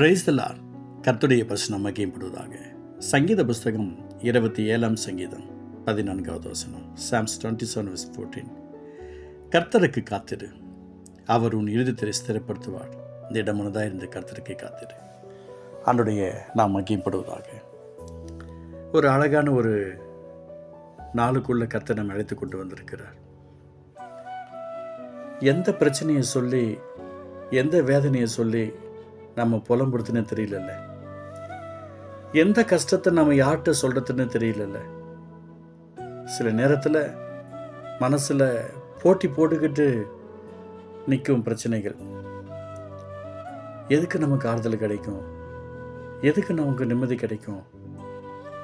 பிரைஸ்தலார் கர்த்துடைய பிரசனம் மகிமைப்படுவதாக சங்கீத புஸ்தகம் இருபத்தி ஏழாம் சங்கீதம் பதினான்காவது வசனம் Psalms twenty seven verse fourteen கர்த்தருக்கு காத்திரு. அவர் உன் இறுதித்திரை ஸ்திரப்படுத்துவார். இந்த இருந்த கர்த்தருக்கு காத்திரு. ஆண்டுடைய நாம் மகிமைப்படுவதாக ஒரு அழகான ஒரு நாளுக்குள்ள கர்த்தர் நம்ம அழைத்து கொண்டு வந்திருக்கிறார். எந்த பிரச்சனையை சொல்லி எந்த வேதனையை சொல்லி நம்ம புலம்புறதுன்னு தெரியலல்ல. எந்த கஷ்டத்தை நம்ம யார்கிட்ட சொல்கிறதுன்னு தெரியலல்ல. சில நேரத்தில் மனசில் போட்டி போட்டுக்கிட்டு நிற்கும் பிரச்சனைகள். எதுக்கு நமக்கு ஆறுதல் கிடைக்கும்? எதுக்கு நமக்கு நிம்மதி கிடைக்கும்?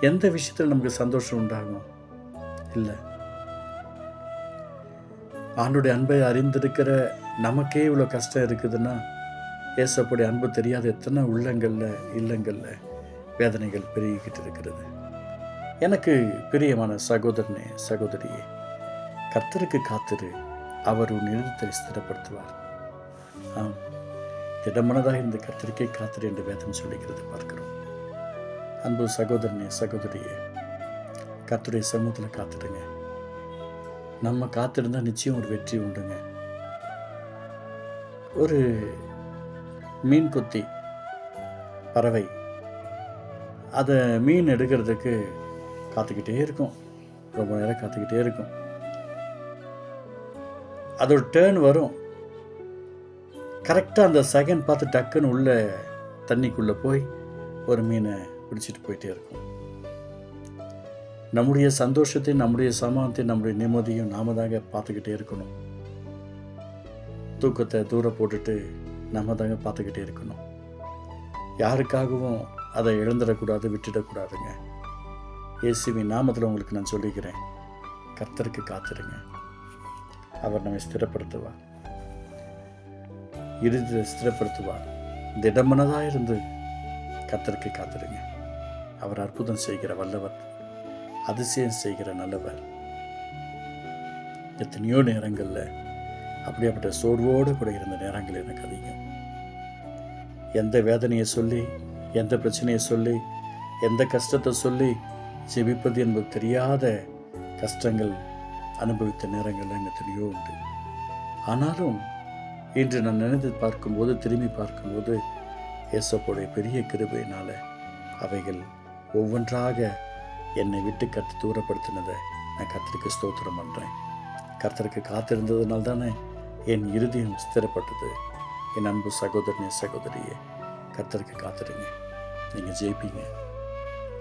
எந்த விஷயத்தில் நமக்கு சந்தோஷம் உண்டாகும்? இல்லை. ஆண்டுடைய அன்பை அறிந்திருக்கிற நமக்கே இவ்வளோ கஷ்டம் இருக்குதுன்னா ஏசப்படி அன்பு தெரியாத எத்தனை உள்ளங்களில் இல்லங்களில் வேதனைகள் பெருகிக்கிட்டு இருக்கிறது எனக்கு பிரியமான சகோதரனே சகோதரியே கர்த்தருக்கு காத்திரு. அவர் உன் எழுத்தை ஸ்திரப்படுத்துவார். ஆம். திடமனதாக இருந்த கர்த்தருக்கே காத்திரு என்று வேதம் சொல்லிக்கிறது பார்க்கிறோம். அன்பு சகோதரனே சகோதரியே கர்த்தருடைய சமூகத்தில் காத்துடுங்க நம்ம காத்திருந்தால் நிச்சயம் ஒரு வெற்றி உண்டுங்க. ஒரு மீன் கொத்தி பறவை. அதை மீன் எடுக்கிறதுக்கு காத்துக்கிட்டே இருக்கும். ரொம்ப நேரம் காத்துக்கிட்டே இருக்கும். அதோட டேர்ன் வரும். கரெக்டாக அந்த செகண்ட் பார்த்து டக்குன்னு உள்ள தண்ணிக்குள்ளே போய் ஒரு மீனை பிடிச்சிட்டு போயிட்டே இருக்கும். நம்முடைய சந்தோஷத்தையும் நம்முடைய சமானத்தையும் நம்முடைய நிம்மதியும் நாம தாங்க பார்த்துக்கிட்டே இருக்கணும். தூக்கத்தை தூர போட்டுட்டு நம்ம தாங்க பார்த்துக்கிட்டே இருக்கணும். யாருக்காகவும் அதை இழந்துடக்கூடாது விட்டுடக்கூடாதுங்க. இயேசுவின் நாமத்தில் உங்களுக்கு நான் சொல்லிக்கிறேன். கர்த்தருக்கு காத்திருங்க. அவர் நம்மை ஸ்திரப்படுத்துவார். இறுதியில் ஸ்திரப்படுத்துவார். திடமனதாக இருந்து கர்த்தருக்கு காத்திருங்க. அவர் அற்புதம் செய்கிற வல்லவர் அதிசயம் செய்கிற நல்லவர். எத்தனையோ நேரங்களில் அப்படியாப்பட்ட சோர்வோடு கூட இருந்த நேரங்கள் எனக்கு அதிகம். எந்த வேதனையை சொல்லி எந்த பிரச்சனையை சொல்லி எந்த கஷ்டத்தை சொல்லி ஜெபிப்பது என்பது தெரியாத கஷ்டங்கள் அனுபவித்த நேரங்கள் எனக்கு எத்தனையோ உண்டு. ஆனாலும் இன்று நான் நினைத்து பார்க்கும்போது திரும்பி பார்க்கும்போது இயேசப்போடைய பெரிய கிருபையினால் அவைகள் ஒவ்வொன்றாக என்னை விட்டு கற்று தூரப்படுத்தினதை நான் கர்த்தருக்கு ஸ்தோத்திரம் பண்ணுறேன் கர்த்தருக்கு காத்திருந்ததுனால தானே என் இருதயம் ஸ்திரப்பட்டது. என் அன்பு சகோதரனே சகோதரியே கர்த்தருக்கு காத்துருங்க. நீங்கள் ஜெயிப்பீங்க.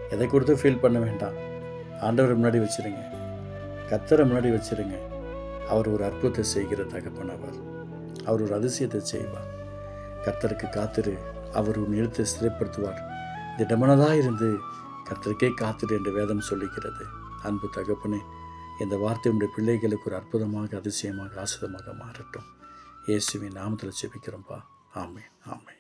எதை கொடுத்து ஃபீல் பண்ண வேண்டாம். ஆண்டவரை முன்னாடி வச்சிருங்க. கத்தரை முன்னாடி வச்சிருங்க. அவர் ஒரு அற்புதத்தை செய்கிற தகப்பன் அவர். அவர் ஒரு அதிசயத்தை செய்வார். கர்த்தருக்கு காத்திரு. அவர் உன் எழுத்தை சிறைப்படுத்துவார் திடமனதாக இருந்து கர்த்தருக்கே காத்திரு என்று வேதம் சொல்லிக்கிறது அன்பு தகப்பனே இந்த வார்த்தை உடைய பிள்ளைகளுக்கு ஒரு அற்புதமாக அதிசயமாக ஆசிரமாக மாறட்டும். இயேசுவின் நாமத்தில் ஜெபிக்கிறோம்ப்பா ஆமே ஆமே